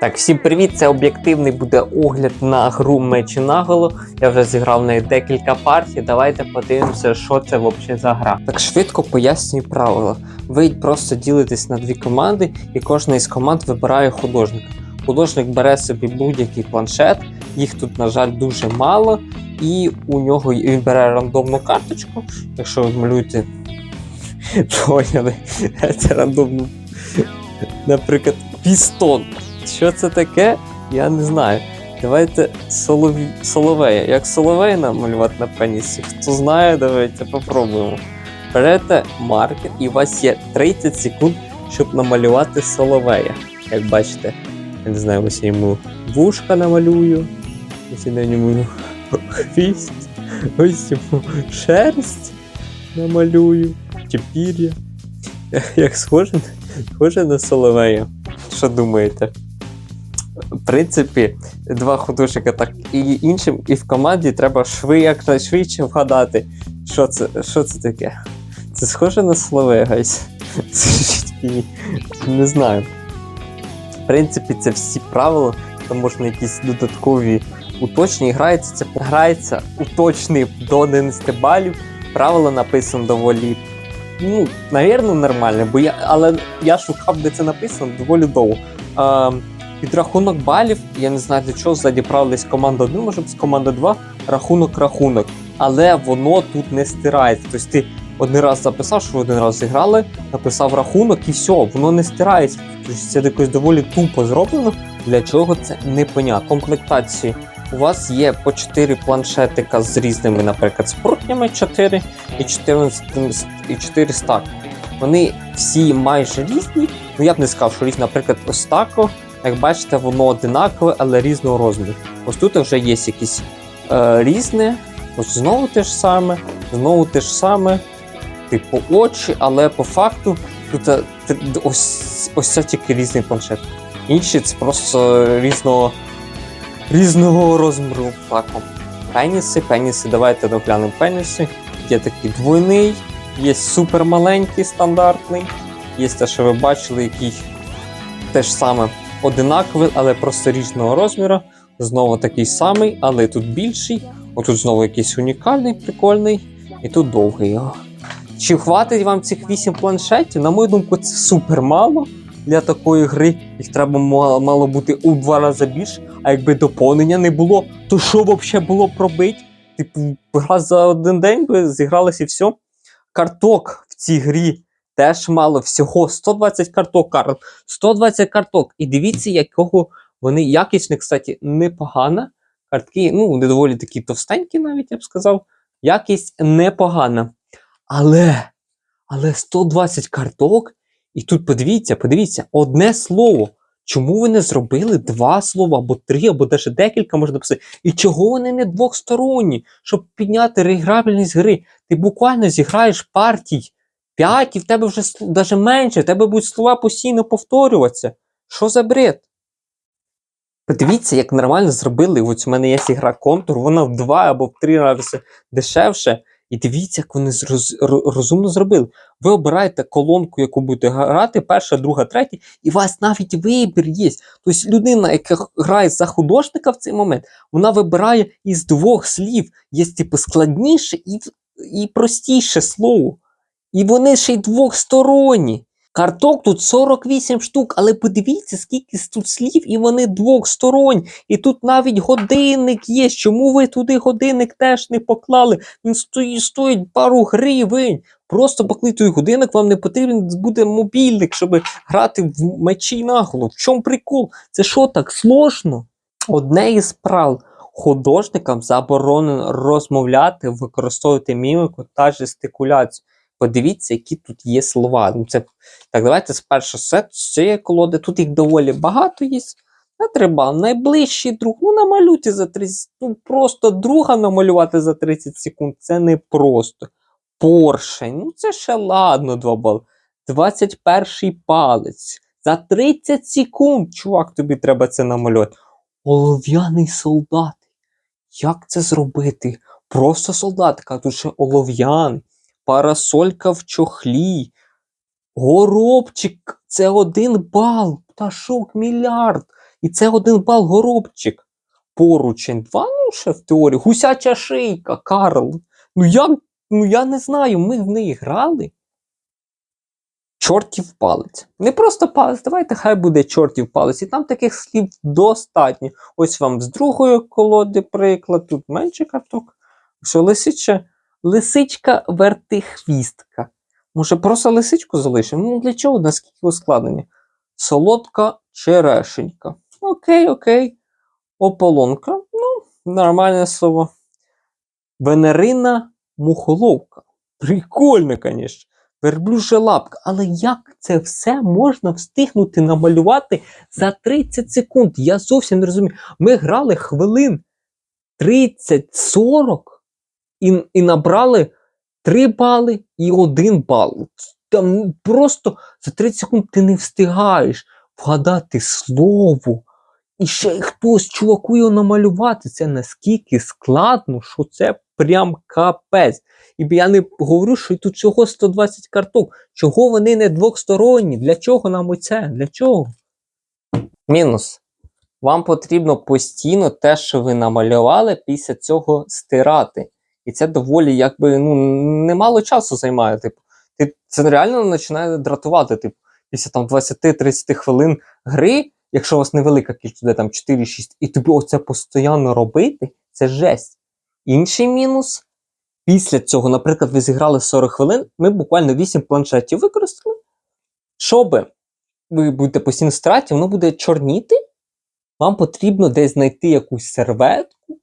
Так, всім привіт! Це об'єктивний буде огляд на гру мечі наголо. Я вже зіграв в неї декілька партій. Давайте подивимося, що це взагалі за гра. Так швидко пояснюю правила. Ви просто ділитесь на дві команди, і кожна із команд вибирає художника. Художник бере собі будь-який планшет, їх тут, на жаль, дуже мало, і у нього він бере рандомну карточку. Якщо ви малюєте, поняли, це рандомну. Наприклад, пістон. Що це таке? Я не знаю. Давайте солові... соловея. Як соловей намалювати на пенісі? Хто знає, давайте попробуємо. Берете маркер, і у вас є 30 секунд, щоб намалювати соловея. Як бачите, я не знаю, ось я йому вушка намалюю, ось я на ньому хвіст, ось йому шерсть намалюю, чи. Як схоже, схоже на соловея. Що думаєте? В принципі, два художника так і іншим, і в команді треба шви якнайшвидше вгадати, що це, що це таке. Це схоже на слове, гайс. Не знаю. В принципі, це всі правила, там можна якісь додаткові уточнення. Грається, це грається уточний до 11 балів. Правило написано доволі. Ну, навірно, нормально, бо я, але я шукав, де це написано доволі довго. А, підрахунок балів, я не знаю для чого, ззаді правила десь команда 1, може бути команда 2, рахунок рахунок. Але воно тут не стирається. Тобто ти один раз записав, що один раз зіграли, написав рахунок і все, воно не стирається. Тобто це якось доволі тупо зроблено. Для чого це непонятно. Комплектації. У вас є по 4 планшетика з різними, наприклад, спортнями 4 і 14 і 4 стаки. Вони всі майже різні. Ну я б не сказав, що різні, наприклад, ось тако. Як бачите, воно одинакове, але різного розміру. Ось тут вже є якісь е, різне. Ось знову те ж саме, знову те ж саме, типу очі, але по факту тут е, ось, ось це тільки різний планшет. Інші це просто різного, різного розміру плаком. Пеніси, пеніси, давайте доглянемо пеніси. Є такий двойний, є супер маленький стандартний, є те, що ви бачили, який теж саме одинаковий, але просто різного розміру. Знову такий самий, але тут більший. Отут знову якийсь унікальний, прикольний, і тут довгий його. Чи хватить вам цих 8 планшетів? На мою думку, це супер мало для такої гри. Їх треба мало, бути у два рази більше. А якби доповнення не було, то що взагалі було пробити? Типу, гра за один день би зігралася і все. Карток в цій грі теж мало всього 120 карток карт. 120 карток. І дивіться, якого вони якісні, кстати, непогана. Картки, ну, вони доволі такі товстенькі, навіть я б сказав. Якість непогана. Але, але 120 карток, і тут подивіться, подивіться, одне слово. Чому ви не зробили два слова, або три, або навіть декілька можна написати? І чого вони не двохсторонні, щоб підняти реіграбельність гри? Ти буквально зіграєш партій 5, і в тебе вже навіть менше, в тебе будуть слова постійно повторюватися. Що за бред? Подивіться, як нормально зробили. Ось у мене є гра контур, вона в два або в три рази дешевше. І дивіться, як вони зроз- ро- розумно зробили. Ви обираєте колонку, яку будете грати, перша, друга, третя, і у вас навіть вибір є. Тобто людина, яка грає за художника в цей момент, вона вибирає із двох слів. Є типу складніше і, і простіше слово. І вони ще й двохсторонні. Карток тут 48 штук, але подивіться, скільки тут слів, і вони двохсторонні. І тут навіть годинник є. Чому ви туди годинник теж не поклали? Він стоїть, стоїть пару гривень. Просто поклали той годинник, вам не потрібен буде мобільник, щоб грати в мечі наголо. В чому прикол? Це що так сложно? Одне із правил. Художникам заборонено розмовляти, використовувати міміку та жестикуляцію. Подивіться, які тут є слова. Ну, це... Так, давайте спершу сет з цієї колоди. Тут їх доволі багато є. Треба. Найближчий друг. Ну, намалюйте за 30. Ну, просто друга намалювати за 30 секунд. Це не просто. Поршень. Ну, це ще ладно, 2 бали. 21 палець. За 30 секунд, чувак, тобі треба це намалювати. Олов'яний солдат. Як це зробити? Просто солдатка, а тут ще олов'яний. Парасолька в чохлі. Горобчик це один бал. Пташок мільярд. І це один бал горобчик. Поручень. Два, ну ще в теорії. Гусяча шийка, Карл. Ну як, ну я не знаю, ми в неї грали. Чортів палець. Не просто палець, давайте хай буде чортів палець. І там таких слів достатньо. Ось вам з другої колоди приклад, тут менше карток. Що лисича, лисичка вертихвістка. Може, просто лисичку залишимо? Ну для чого? Наскільки ускладнення? Солодка черешенька. Окей, окей. Ополонка. Ну, нормальне слово. Венерина мухоловка. Прикольно, звісно. Верблюжа лапка. Але як це все можна встигнути намалювати за 30 секунд? Я зовсім не розумію. Ми грали хвилин 30-40 і, і набрали 3 бали і 1 бал. Там просто за 30 секунд ти не встигаєш вгадати слово. І ще хтось чуваку його намалювати. Це наскільки складно, що це прям капець. І я не говорю, що тут всього 120 карток. Чого вони не двосторонні? Для чого нам оце? Для чого? Мінус. Вам потрібно постійно те, що ви намалювали, після цього стирати. І це доволі, якби, ну, немало часу займає. Типу, ти, це реально починає дратувати. Типу, після там 20-30 хвилин гри, якщо у вас невелика кількість, де там 4-6, і тобі оце постійно робити, це жесть. Інший мінус. Після цього, наприклад, ви зіграли 40 хвилин, ми буквально 8 планшетів використали. Щоб ви будете постійно страті, воно буде чорніти. Вам потрібно десь знайти якусь серветку,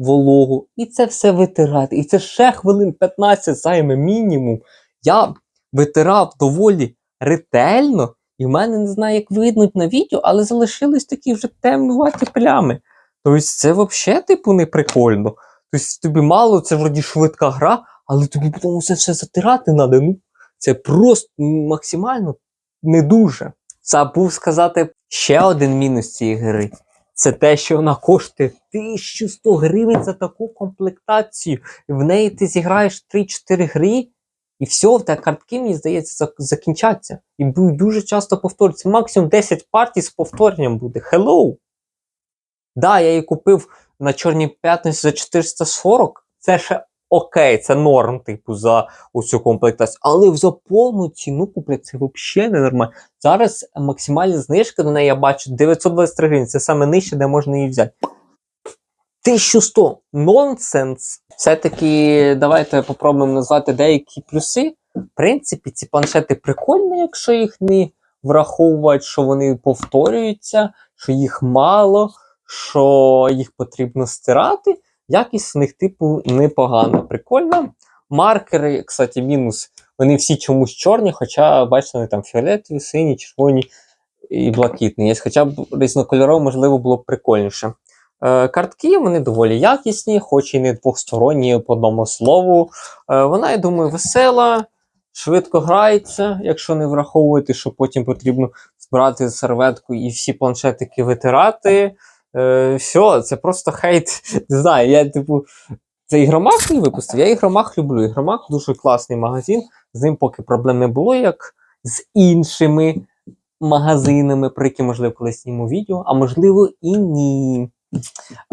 вологу, і це все витирати. І це ще хвилин 15 займе мінімум. Я витирав доволі ретельно, і в мене не знаю, як видно на відео, але залишились такі вже темнуваті плями. Тобто, це взагалі, типу, не прикольно. Тобто тобі мало, це вроді швидка гра, але тобі потім це все затирати треба. Ну, це просто максимально не дуже. Забув сказати ще один мінус цієї гри. Це те, що вона коштує 1100 гривень за таку комплектацію. І в неї ти зіграєш 3-4 гри, і все, в те картки, мені здається, закінчаться. І дуже часто повторюється. Максимум 10 партій з повторенням буде. Hello! Да, я її купив на Чорній п'ятниці за 440. Це ще окей, це норм, типу, за оцю комплектацію. Але за повну ціну куплять це взагалі не нормально. Зараз максимальна знижка до неї я бачу 923 гривень. Це саме нижче, де можна її взяти. 1100 нонсенс. Все-таки давайте попробуємо назвати деякі плюси. В принципі, ці планшети прикольні, якщо їх не враховувати, що вони повторюються, що їх мало, що їх потрібно стирати. Якість них, типу, непогана, прикольна. Маркери, кстати, мінус. Вони всі чомусь чорні, хоча, бачите, вони там фіолетові, сині, червоні і блакитні. є. Хоча б різнокольорово, можливо, було б прикольніше. Е, картки вони доволі якісні, хоч і не двосторонні по одному слову. Е, вона, я думаю, весела, швидко грається, якщо не враховувати, що потім потрібно збирати серветку і всі планшетики витирати. Е, все, це просто хейт. Не знаю, я типу. Це ігромах не випустив. Я ігромах люблю. Ігромах дуже класний магазин. З ним поки проблем не було, як з іншими магазинами, про які, можливо, колись зніму відео, а можливо і ні.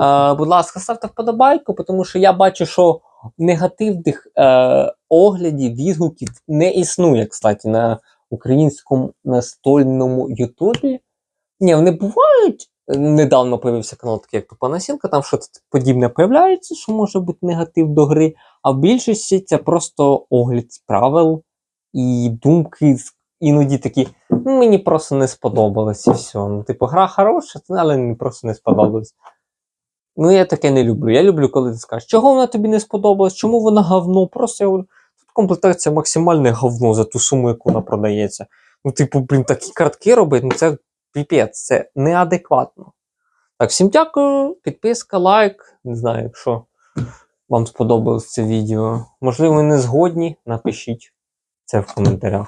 Е, будь ласка, ставте вподобайку, тому що я бачу, що негативних е, оглядів, відгуків не існує, кстати, на українському настольному Ютубі. Ні, вони бувають. Недавно появився канал, такий як Тупа Насілка, там щось подібне появляється, що може бути негатив до гри. А в більшості це просто огляд правил і думки іноді такі. «Ну, Мені просто не сподобалось і все. Ну, типу, гра хороша, але мені просто не сподобалось. Ну, я таке не люблю. Я люблю, коли ти скажеш, чого вона тобі не сподобалась, чому вона говно. Просто я говорю, тут комплектація максимальне говно за ту суму, яку вона продається. Ну, типу, блін, такі картки робить, ну це піпець, це неадекватно. Так, всім дякую, підписка, лайк. Не знаю, якщо вам сподобалось це відео. Можливо, не згодні, напишіть це в коментарях.